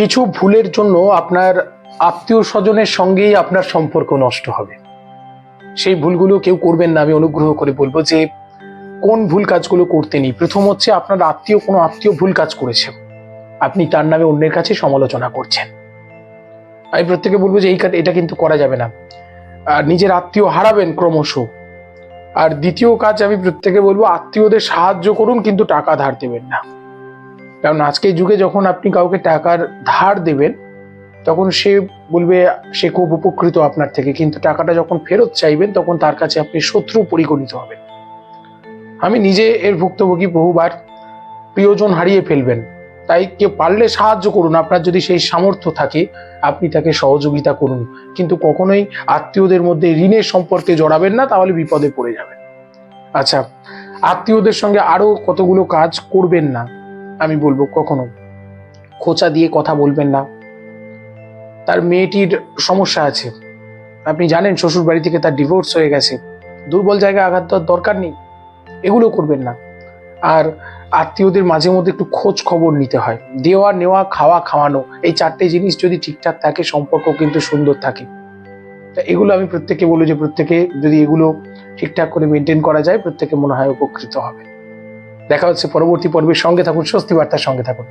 কিছু ভুলের জন্য আপনার আত্মীয় স্বজনের সঙ্গেই আপনার সম্পর্ক নষ্ট হবে। সেই ভুলগুলো কেউ করবেন না, আমি অনুগ্রহ করে বলব যে কোন ভুল কাজগুলো করতে নেই। প্রথম হচ্ছে আপনার আত্মীয়, কোনো আত্মীয় ভুল কাজ করেছে। আপনি তার নামে অন্যের কাছে সমালোচনা করছেন। আমি প্রত্যেকে বলব যে এই কাজ, এটা কিন্তু করা যাবে না। আর নিজের আত্মীয় হারাবেন ক্রমশ। আর দ্বিতীয় কাজ আমি প্রত্যেকে বলব, আত্মীয়দের সাহায্য করুন, কিন্তু টাকা ধার দেবেন না। কারণ আজকের যুগে যখন আপনি কাউকে টাকার ধার দেবেন, তখন সে বলবে, সে খুব উপকৃত আপনার থেকে। কিন্তু টাকাটা যখন ফেরত চাইবেন, তখন তার কাছে আপনি শত্রু পরিগণিত হবেন। আমি নিজে এর ভুক্তভোগী বহুবার প্রিয়জন হারিয়ে ফেলবেন। তাই কেউ পারলে সাহায্য করুন। আপনার যদি সেই সামর্থ্য থাকে, আপনি তাকে সহযোগিতা করুন। কিন্তু কখনোই আত্মীয়দের মধ্যে ঋণের সম্পর্কে জড়াবেন না, তাহলে বিপদে পড়ে যাবেন। আচ্ছা আত্মীয়দের সঙ্গে আরও কতগুলো কাজ করবেন না? আমি বলব কখনো। খোঁচা দিয়ে কথা বলবেন না। তার মেয়েটির সমস্যা আছে। আপনি জানেন শ্বশুর বাড়ি থেকে তার ডিভোর্স হয়ে গেছে। দুর্বল জায়গায় আঘাত দেওয়ার দরকার নেই। এগুলো করবেন না। আর আত্মীয়দের মাঝে মধ্যে একটু খোঁজ খবর নিতে হয়। দেওয়া, নেওয়া, খাওয়া, খাওয়ানো এই চারটে জিনিস যদি ঠিকঠাক থাকে, সম্পর্ক কিন্তু সুন্দর থাকে। তা এগুলো আমি প্রত্যেকে বলি যে প্রত্যেকে যদি এগুলো ঠিকঠাক করে মেনটেন করা যায়, প্রত্যেকে মনে হয় উপকৃত হবে। দেখা হচ্ছে পরবর্তী পর্বের সঙ্গে থাকুন স্বস্তি বার্তার সঙ্গে থাকুন।